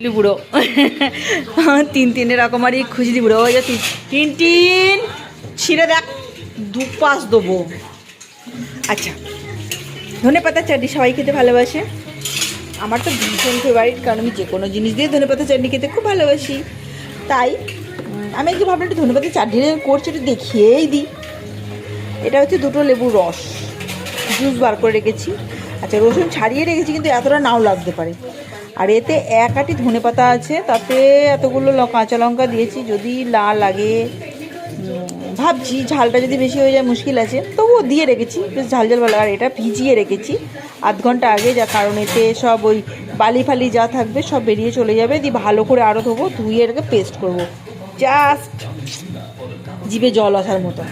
খুজলি বুড়ো। তিন তিন রকমারই খুজলি বুড়ো। ওই যে তিন তিন ছিঁড়ে দেখ, দু পাঁচ দেবো। আচ্ছা ধনে চাটনি সবাই খেতে ভালোবাসে। আমার তো ভীষণ ফেভারিট কারণ আমি যে কোনো জিনিস দিয়ে ধনে পাতা চাটনি খেতে খুব ভালোবাসি। তাই আমি একটু ভাবলাম একটু ধনে পাতা চাটনি করছি একটু দেখিয়েই দিই। এটা হচ্ছে দুটো লেবুর রস। জুস বার করে রেখেছি। আচ্ছা রসুন ছাড়িয়ে রেখেছি, কিন্তু এতটা নাও লাগতে পারে। আর এতে এক আটি ধনে পাতা আছে, তাতে এতগুলো কাঁচা লঙ্কা দিয়েছি, যদি লা লাগে ভাবছি ঝালটা যদি বেশি হয়ে যায় মুশকিল আছে, তবুও দিয়ে রেখেছি, বেশ ঝাল ঝাল ভালো আর এটা ভিজিয়ে রেখেছি, আধ ঘণ্টা আগে, যা কারণ এতে সব ওই বালি ফালি যা থাকবে সব বেরিয়ে চলে যাবে, দিয়ে ভালো করে আরও ধোবো, ধুয়ে এটাকে পেস্ট করব। জাস্ট জিভে জল আসার মতো।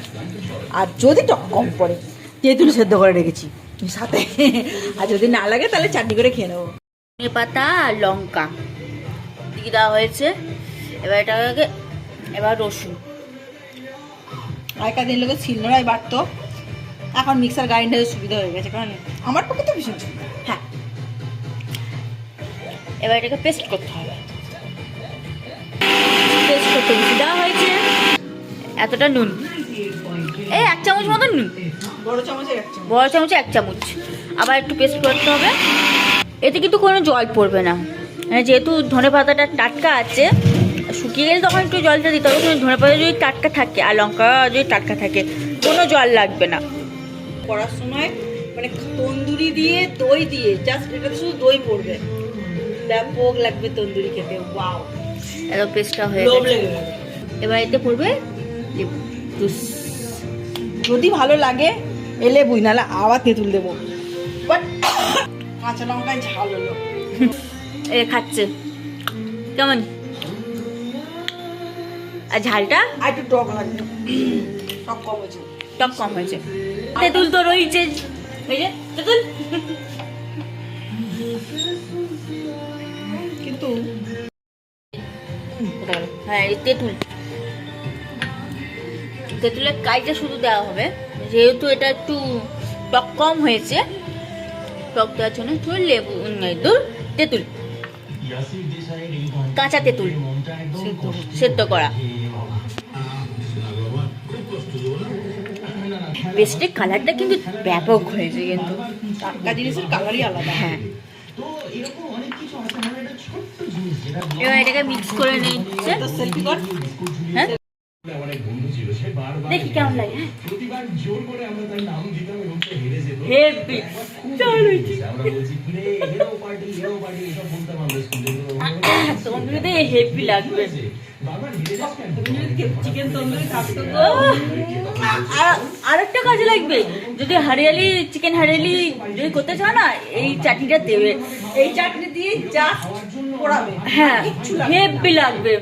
আর যদি টক কম পড়ে, তেঁতুল সেদ্ধ করে রেখেছি, সাথে। আর যদি না লাগে, তাহলে চাটনি করে খেয়ে নেব। ধনে পাতা আর লঙ্কা। দিয়ে দেওয়া হয়েছে। এবার এটাকে এবার রসুন। আগেকার দিন লোকের শিলনোড়ায় বাটতো এখন মিক্সার গ্রাইন্ডারের সুবিধা হয়ে গেছে। কারণ আমার পক্ষে তো ভীষণ হ্যাঁ। এবার এটাকে পেস্ট করতে হবে। পেস্ট করতে দেওয়া হয়েছে। এতটা নুন। এই এক চামচ মতন নুন। বড় চামচ। বড় চামচে এক চামচ। আবার একটু পেস্ট করতে হবে। এতে কিন্তু কোনো জল পড়বে না। মানে যেহেতু ধনে পাতাটা টাটকা আছে শুকিয়ে গেলে তখন একটু জলটা দিতে হবে কিন্তু ধনে পাতা যদি টাটকা থাকে আর লঙ্কা যদি টাটকা থাকে কোনো জল লাগবে না। করার সময় মানে তন্দুরি দিয়ে দই দিয়ে জাস্ট এটাতে শুধু দই পড়বে। ব্যাপক লাগবে তন্দুরি খেতে ওয়াও এত পেস্টটা হয়ে এবার এতে পড়বে যদি ভালো লাগে এলে বুঝ নাহলে আবার তেঁতুল দেবো। কাঁচা লঙ্কায় ঝাল হলো। এ খাচ্ছে। কেমন? আর ঝালটা? আর একটু টক লাগবে। টক কম হয়েছে। টক কম হয়েছে। তেঁতুল তো রয়েছে। যে তেঁতুল। কিন্তু হ্যাঁ এই তেঁতুল। তেঁতুলের কাইটা শুধু দেওয়া হবে। যেহেতু এটা একটু টক কম হয়েছে টক দেওয়ার জন্য একটু লেবু দূর তেঁতুল। কাঁচা তেঁতুল। সেদ্ধ করা। পেস্টের কালারটা কিন্তু ব্যাপক হয়েছে কিন্তু। টাটকা জিনিসের কালারই আলাদা। হ্যাঁ। এবার এটাকে মিক্স করে নিচ্ছে। তো সেলফি কর হ্যাঁ দেখি কেমন লাগে হেভি তন্দুরিতে হেভি লাগবে। চিকেন তন্দুরি থাকতো আর আরেকটা কাজে লাগবে। যদি হারিয়ালি চিকেন হারিয়ালি যদি করতে চাও না এই চাটনিটা দেবে। এই চাটনি দিয়ে জাস্ট পোড়াবে। হ্যাঁ লাগবে। হেভি লাগবে।